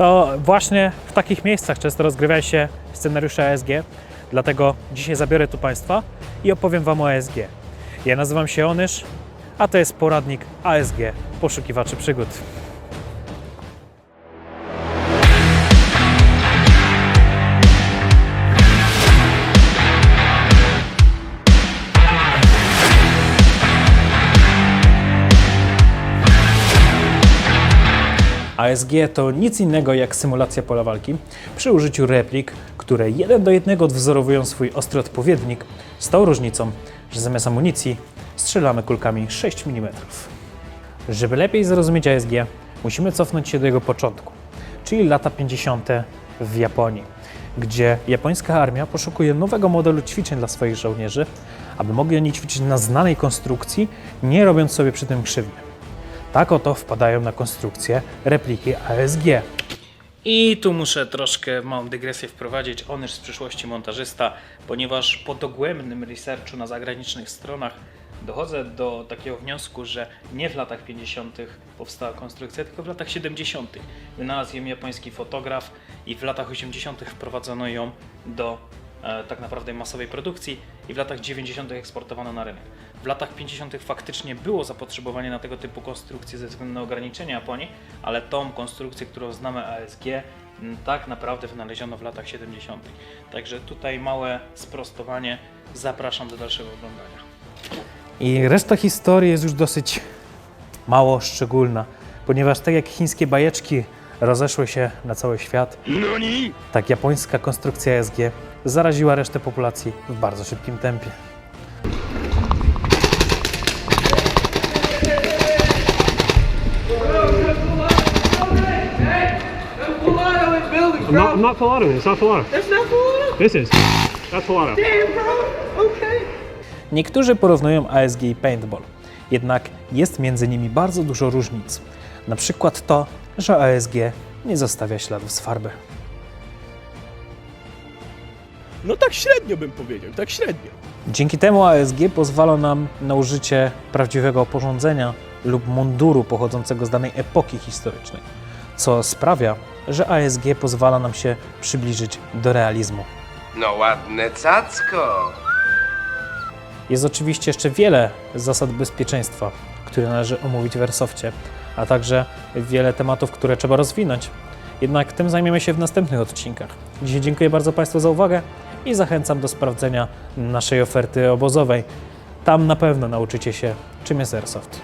to właśnie w takich miejscach często rozgrywają się scenariusze ASG. Dlatego dzisiaj zabiorę tu Państwa i opowiem Wam o ASG. Ja nazywam się Onysz, a to jest poradnik ASG Poszukiwaczy Przygód. ASG to nic innego jak symulacja pola walki przy użyciu replik, które jeden do jednego odwzorowują swój ostry odpowiednik, z tą różnicą, że zamiast amunicji strzelamy kulkami 6 mm. Żeby lepiej zrozumieć ASG, musimy cofnąć się do jego początku, czyli lata 50. w Japonii, gdzie japońska armia poszukuje nowego modelu ćwiczeń dla swoich żołnierzy, aby mogli oni ćwiczyć na znanej konstrukcji, nie robiąc sobie przy tym krzywdy. Tak oto wpadają na konstrukcję repliki ASG. I tu muszę troszkę małą dygresję wprowadzić. On już z przyszłości montażysta, ponieważ po dogłębnym researchu na zagranicznych stronach dochodzę do takiego wniosku, że nie w latach 50. powstała konstrukcja, tylko w latach 70. Wynalazł ją japoński fotograf i w latach 80. wprowadzono ją do tak naprawdę masowej produkcji i w latach 90. eksportowano na rynek. W latach 50. faktycznie było zapotrzebowanie na tego typu konstrukcje ze względu na ograniczenia Japonii, ale tą konstrukcję, którą znamy ASG, tak naprawdę wynaleziono w latach 70. Także tutaj małe sprostowanie. Zapraszam do dalszego oglądania. I reszta historii jest już dosyć mało szczególna, ponieważ tak jak chińskie bajeczki rozeszły się na cały świat, tak japońska konstrukcja ASG zaraziła resztę populacji w bardzo szybkim tempie. Bro. not, not full auto. It's not full auto. That's not full-auto? This is. That's full auto. Damn, bro. Okay. Niektórzy porównują ASG i paintball, jednak jest między nimi bardzo dużo różnic. Na przykład to, że ASG nie zostawia śladów z farby. No tak średnio bym powiedział, tak średnio. Dzięki temu ASG pozwala nam na użycie prawdziwego oporządzenia lub munduru pochodzącego z danej epoki historycznej, co sprawia, że ASG pozwala nam się przybliżyć do realizmu. No ładne cacko. Jest oczywiście jeszcze wiele zasad bezpieczeństwa, które należy omówić w Airsoftie, a także wiele tematów, które trzeba rozwinąć. Jednak tym zajmiemy się w następnych odcinkach. Dzisiaj dziękuję bardzo Państwu za uwagę i zachęcam do sprawdzenia naszej oferty obozowej. Tam na pewno nauczycie się, czym jest Airsoft.